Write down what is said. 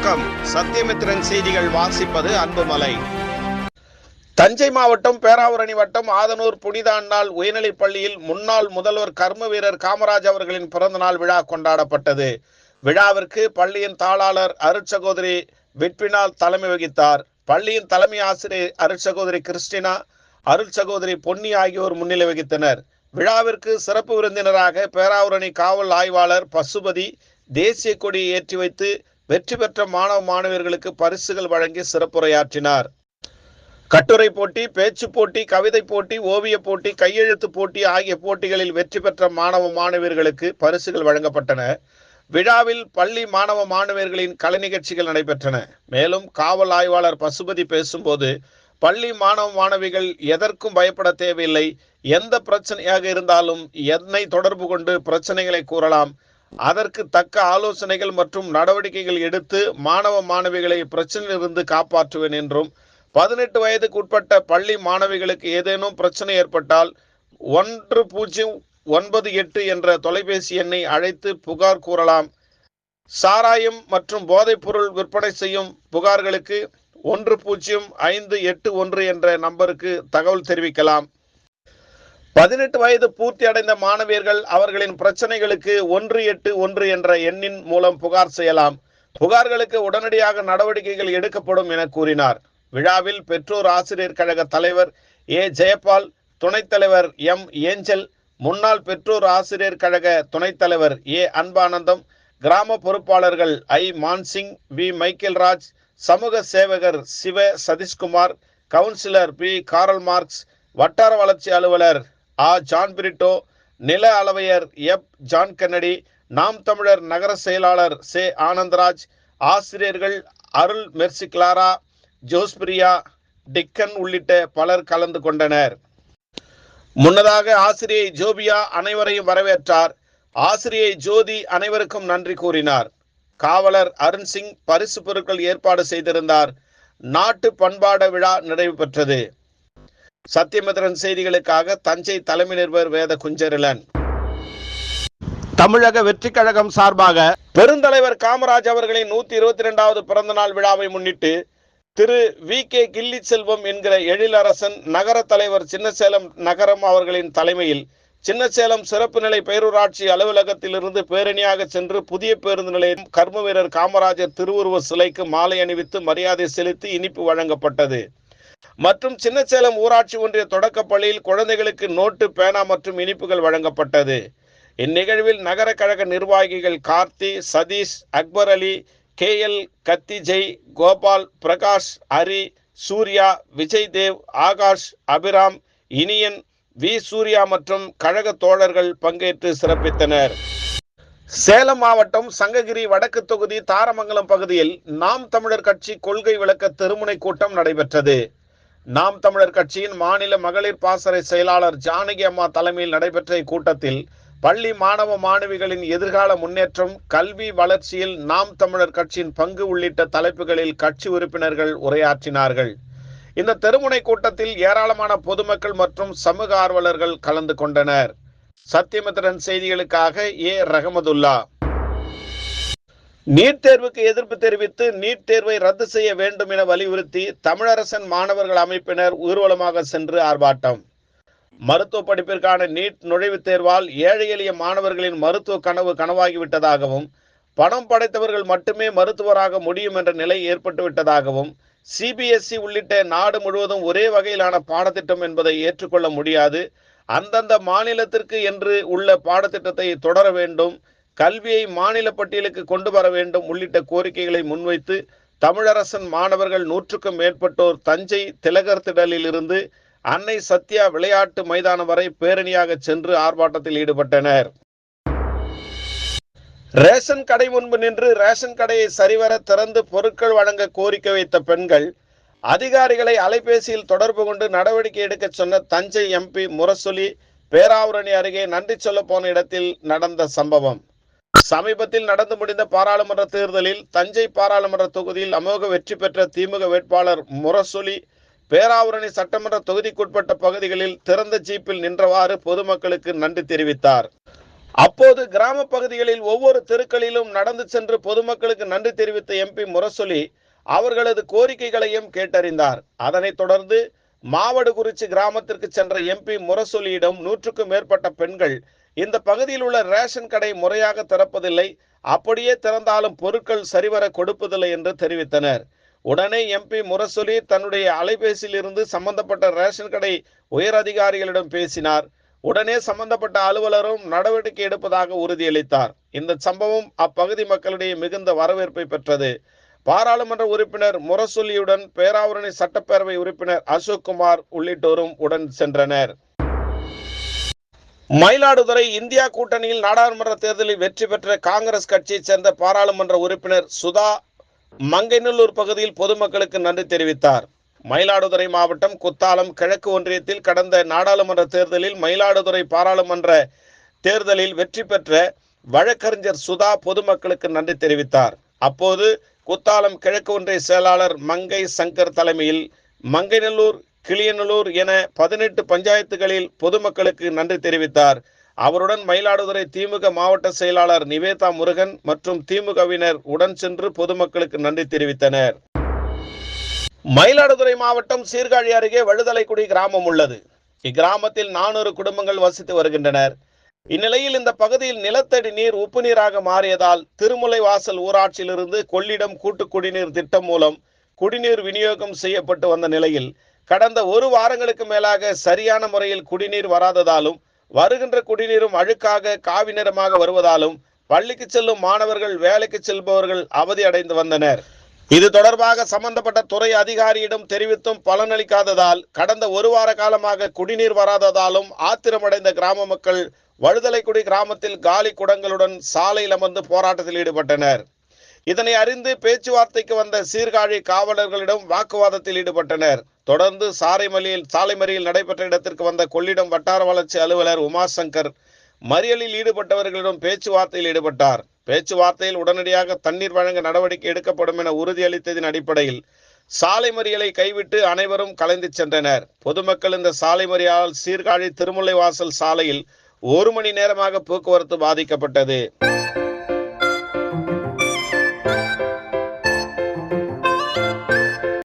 வணக்கம். சத்தியமித்ரன் செய்திகள் வாசிப்பது அன்புமலை. தஞ்சை மாவட்டம் பேராவூரணி வட்டம் ஆதனூர் புனித அண்ணாள் உயர்நிலைப் பள்ளியில் முன்னாள் முதல்வர் கர்ம வீரர் காமராஜ் அவர்களின் பிறந்தநாள் விழா கொண்டாடப்பட்டது. விழாவிற்கு பள்ளியின் தாளாளர் அருட்சகோதரி விட்பினால் தலைமை வகித்தார். பள்ளியின் தலைமை ஆசிரியர் அருட்சகோதரி கிறிஸ்டினா அருட்சகோதரி பொன்னி ஆகியோர் முன்னிலை வகித்தனர். விழாவிற்கு சிறப்பு விருந்தினராக பேராவூரணி காவல் ஆய்வாளர் பசுபதி தேசிய கொடியை ஏற்றி வைத்து வெற்றி பெற்ற மாணவ மாணவியர்களுக்கு பரிசுகள் வழங்கி சிறப்புரையாற்றினார். கட்டுரை போட்டி பேச்சு போட்டி கவிதை போட்டி ஓவிய போட்டி கையெழுத்து போட்டி ஆகிய போட்டிகளில் வெற்றி பெற்ற மாணவ மாணவியர்களுக்கு பரிசுகள் வழங்கப்பட்டன. விழாவில் பள்ளி மாணவ மாணவியர்களின் கலை நிகழ்ச்சிகள் நடைபெற்றன. மேலும் காவல் ஆய்வாளர் பசுபதி பேசும்போது பள்ளி மாணவ மாணவிகள் எதற்கும் பயப்பட தேவையில்லை. எந்த பிரச்சனையாக இருந்தாலும் என்னை தொடர்பு கொண்டு பிரச்சனைகளை கூறலாம். அதற்கு தக்க ஆலோசனைகள் மற்றும் நடவடிக்கைகள் எடுத்து மாணவ மாணவிகளை பிரச்சனையிலிருந்து காப்பாற்றுவேன் என்றும் பதினெட்டு வயதுக்கு உட்பட்ட பள்ளி மாணவிகளுக்கு ஏதேனும் பிரச்சனை ஏற்பட்டால் ஒன்று பூஜ்ஜியம் ஒன்பது எட்டு என்ற தொலைபேசி எண்ணை அழைத்து புகார் கூறலாம். சாராயம் மற்றும் போதைப்பொருள் விற்பனை செய்யும் புகார்களுக்கு ஒன்று பூஜ்ஜியம் ஐந்து எட்டு ஒன்று என்ற நம்பருக்கு தகவல் தெரிவிக்கலாம். பதினெட்டு வயது பூர்த்தி அடைந்த மாணவியர்கள் அவர்களின் பிரச்சனைகளுக்கு ஒன்று எட்டு ஒன்று என்ற எண்ணின் மூலம் புகார் செய்யலாம். புகார்களுக்கு உடனடியாக நடவடிக்கைகள் எடுக்கப்படும் என கூறினார். விழாவில் பெற்றோர் ஆசிரியர் கழக தலைவர் ஏ ஜெயபால் துணைத் தலைவர் எம் ஏஞ்சல் முன்னாள் பெற்றோர் ஆசிரியர் கழக துணைத் தலைவர் ஏ அன்பானந்தம் கிராம பொறுப்பாளர்கள் I Mansingh V Michael Raj சமூக சேவகர் Siva Satheeshkumar councillor P Karl Marx வட்டார வளர்ச்சி அலுவலர் ஆ ஜான் பிரிட்டோ நில அளவையர் எப் ஜான் கன்னடி நாம் தமிழர் நகர செயலாளர் சே ஆனந்தராஜ் ஆசிரியர்கள் அருள் மெர்சி கிளாரா ஜோஸ்பிரியா டிக்கன் உள்ளிட்ட பலர் கலந்து கொண்டனர். முன்னதாக ஆசிரியை ஜோபியா அனைவரையும் வரவேற்றார். ஆசிரியை ஜோதி அனைவருக்கும் நன்றி கூறினார். காவலர் அருண் சிங் பரிசு பொருட்கள் ஏற்பாடு செய்திருந்தார். நாட்டு பண்பாட விழா நிறைவு பெற்றது சத்தியமித்திரன் செய்திகளுக்காக தஞ்சை தலைமை நிருபர் வேத குஞ்சரிலன் தமிழக வெற்றி கழகம் சார்பாக பெருந்தலைவர் காமராஜ் அவர்களின் நூத்தி இருபத்தி இரண்டாவது பிறந்த நாள் விழாவை முன்னிட்டு திரு வி கே கில்லி செல்வம் என்கிற எழிலரசன் நகர தலைவர் சின்னசேலம் நகரம் அவர்களின் தலைமையில் சின்னசேலம் சிறப்பு நிலை பேரூராட்சி அலுவலகத்திலிருந்து பேரணியாக சென்று புதிய பேருந்து நிலையம் கர்ம வீரர் காமராஜர் திருவுருவ சிலைக்கு மாலை அணிவித்து மரியாதை செலுத்தி இனிப்பு வழங்கப்பட்டது. மற்றும் சின்னசேலம் ஊராட்சி ஒன்றிய தொடக்கப்பள்ளியில் குழந்தைகளுக்கு நோட்டு பேனா மற்றும் இனிப்புகள் வழங்கப்பட்டது. இந்நிகழ்வில் நகர கழக நிர்வாகிகள் Karthi Satheesh Akbar Ali K L Kathijai Gopal Prakash Hari Surya Vijay Dev Akash Abiram Iniyan V. Surya மற்றும் கழக தோழர்கள் பங்கேற்று சிறப்பித்தனர். சேலம் மாவட்டம் சங்ககிரி வடக்கு தொகுதி தாரமங்கலம் பகுதியில் நாம் தமிழர் கட்சி கொள்கை விளக்க திருமுனை கூட்டம் நடைபெற்றது. நாம் தமிழர் கட்சியின் மாநில மகளிர் பாசறை செயலாளர் ஜானகி அம்மா தலைமையில் நடைபெற்ற இக்கூட்டத்தில் பள்ளி மாணவ மாணவிகளின் எதிர்கால முன்னேற்றம் கல்வி வளர்ச்சியில் நாம் தமிழர் கட்சியின் பங்கு உள்ளிட்ட தலைப்புகளில் கட்சி உறுப்பினர்கள் உரையாற்றினார்கள். இந்த தெருமுனை கூட்டத்தில் ஏராளமான பொதுமக்கள் மற்றும் சமூக ஆர்வலர்கள் கலந்து கொண்டனர். சத்தியமித்திரன் செய்திகளுக்காக ஏ. ரஹமதுல்லா. நீட் தேர்வுக்கு எதிர்ப்பு தெரிவித்து நீட் தேர்வை ரத்து செய்ய வேண்டும் என வலியுறுத்தி தமிழரசன் மாணவர்கள் அமைப்பினர் ஊர்வலமாக சென்று ஆர்ப்பாட்டம். மருத்துவ படிப்பிற்கான நீட் நுழைவுத் தேர்வால் ஏழை எளிய மாணவர்களின் மருத்துவ கனவு கனவாகிவிட்டதாகவும் பணம் படைத்தவர்கள் மட்டுமே மருத்துவராக முடியும் என்ற நிலை ஏற்பட்டு விட்டதாகவும் சிபிஎஸ்இ உள்ளிட்ட நாடு முழுவதும் ஒரே வகையிலான பாடத்திட்டம் என்பதை ஏற்றுக்கொள்ள முடியாது. அந்தந்த மாநிலத்திற்கு என்று உள்ள பாடத்திட்டத்தை தொடர வேண்டும். கல்வியை மாநில பட்டியலுக்கு கொண்டு வர வேண்டும் உள்ளிட்ட கோரிக்கைகளை முன்வைத்து தமிழரசன் மாணவர்கள் நூற்றுக்கும் மேற்பட்டோர் தஞ்சை திலகர் திடலிலிருந்து அன்னை சத்யா விளையாட்டு மைதானம் வரை பேரணியாக சென்று ஆர்ப்பாட்டத்தில் ஈடுபட்டனர். ரேஷன் கடை முன்பு நின்று ரேஷன் கடையை சரிவர திறந்து பொருட்கள் வழங்க கோரிக்கை வைத்த பெண்கள் அதிகாரிகளை அலைபேசியில் தொடர்பு கொண்டு நடவடிக்கை எடுக்க சொன்ன தஞ்சை எம்பி முரசொலி பேராவரணி அருகே நன்றி சொல்ல போன இடத்தில் நடந்த சம்பவம். சமீபத்தில் நடந்து முடிந்த பாராளுமன்ற தேர்தலில் தஞ்சை பாராளுமன்ற தொகுதியில் அமோக வெற்றி பெற்ற திமுக வேட்பாளர் முரசொலி பேராவூரணி சட்டமன்ற தொகுதிக்குட்பட்ட பகுதிகளில் திறந்த ஜீப்பில் நின்றவாறு பொதுமக்களுக்கு நன்றி தெரிவித்தார். அப்போது கிராம பகுதிகளில் ஒவ்வொரு தெருக்களிலும் நடந்து சென்று பொதுமக்களுக்கு நன்றி தெரிவித்த எம்பி முரசொலி அவர்களது கோரிக்கைகளையும் கேட்டறிந்தார். அதனைத் தொடர்ந்து மாவடுகுறிச்சி கிராமத்திற்கு சென்ற எம்பி முரசொலியிடம் நூற்றுக்கும் மேற்பட்ட பெண்கள் இந்த பகுதியில் உள்ள ரேஷன் கடை முறையாக திறப்பதில்லை. அப்படியே திறந்தாலும் பொருட்கள் சரிவர கொடுப்பதில்லை என்று தெரிவித்தனர். உடனே எம்பி முரசொலி தன்னுடைய அலைபேசியில் இருந்து சம்பந்தப்பட்ட ரேஷன் கடை உயர் அதிகாரிகளிடம் பேசினார். உடனே சம்பந்தப்பட்ட அலுவலரும் நடவடிக்கை எடுப்பதாக உறுதியளித்தார். இந்த சம்பவம் அப்பகுதி மக்களிடையே மிகுந்த வரவேற்பை பெற்றது. பாராளுமன்ற உறுப்பினர் முரசொலியுடன் பேராவரணி சட்டப்பேரவை உறுப்பினர் அசோக் குமார் உள்ளிட்டோரும் உடன் சென்றனர். மயிலாடுதுறை இந்தியா கூட்டணியில் நாடாளுமன்ற தேர்தலில் வெற்றி பெற்ற காங்கிரஸ் கட்சியைச் சேர்ந்த பாராளுமன்ற உறுப்பினர் சுதா மங்கைநல்லூர் பகுதியில் பொதுமக்களுக்கு நன்றி தெரிவித்தார். மயிலாடுதுறை மாவட்டம் குத்தாலம் கிழக்கு ஒன்றியத்தில் கடந்த நாடாளுமன்ற தேர்தலில் மயிலாடுதுறை பாராளுமன்ற தேர்தலில் வெற்றி பெற்ற வழக்கறிஞர் சுதா பொதுமக்களுக்கு நன்றி தெரிவித்தார். அப்போது குத்தாலம் கிழக்கு ஒன்றிய செயலாளர் மங்கை சங்கர் தலைமையில் மங்கைநல்லூர் கிளியனலூர் என பதினெட்டு பஞ்சாயத்துகளில் பொதுமக்களுக்கு நன்றி தெரிவித்தார். அவருடன் மயிலாடுதுறை திமுக மாவட்ட செயலாளர் நிவேதா முருகன் மற்றும் திமுகவினர் உடன் சென்று பொதுமக்களுக்கு நன்றி தெரிவித்தனர். மயிலாடுதுறை மாவட்டம் சீர்காழி அருகே வழுதலைக்குடி கிராமம் உள்ளது. இக்கிராமத்தில் நானூறு குடும்பங்கள் வசித்து வருகின்றனர். இந்நிலையில் இந்த பகுதியில் நிலத்தடி நீர் உப்பு நீராக மாறியதால் திருமுலை வாசல் ஊராட்சியிலிருந்து கொள்ளிடம் கூட்டு குடிநீர் திட்டம் மூலம் குடிநீர் விநியோகம் செய்யப்பட்டு வந்த நிலையில் கடந்த ஒரு வாரங்களுக்கு மேலாக சரியான முறையில் குடிநீர் வராததாலும் வருகின்ற குடிநீரும் அழுக்காக காவி நிறமாக வருவதாலும் பள்ளிக்கு செல்லும் மாணவர்கள் வேலைக்கு செல்பவர்கள் அவதி அடைந்து வந்தனர். இது தொடர்பாக சம்பந்தப்பட்ட துறை அதிகாரியிடம் தெரிவித்தும் பலனளிக்காததால் கடந்த ஒரு வார காலமாக குடிநீர் வராததாலும் ஆத்திரமடைந்த கிராம மக்கள் வழுதலைக்குடி கிராமத்தில் காலி குடங்களுடன் சாலையில் அமர்ந்து போராட்டத்தில் ஈடுபட்டனர். இதனை அறிந்து பேச்சுவார்த்தைக்கு வந்த சீர்காழி காவலர்களிடம் வாக்குவாதத்தில் ஈடுபட்டனர். தொடர்ந்து சாலைமறியில் நடைபெற்ற இடத்திற்கு வந்த கொள்ளிடம் வட்டார வளர்ச்சி அலுவலர் உமாசங்கர் மறியலில் ஈடுபட்டவர்களிடம் பேச்சுவார்த்தையில் ஈடுபட்டார். பேச்சுவார்த்தையில் உடனடியாக தண்ணீர் வழங்க நடவடிக்கை எடுக்கப்படும் என உறுதியளித்ததின் அடிப்படையில் சாலை மறியலை கைவிட்டு அனைவரும் கலைந்து சென்றனர். பொதுமக்கள் இந்த சாலை மறியலால் சீர்காழி திருமுல்லைவாசல் சாலையில் ஒரு மணி நேரமாக போக்குவரத்து பாதிக்கப்பட்டது.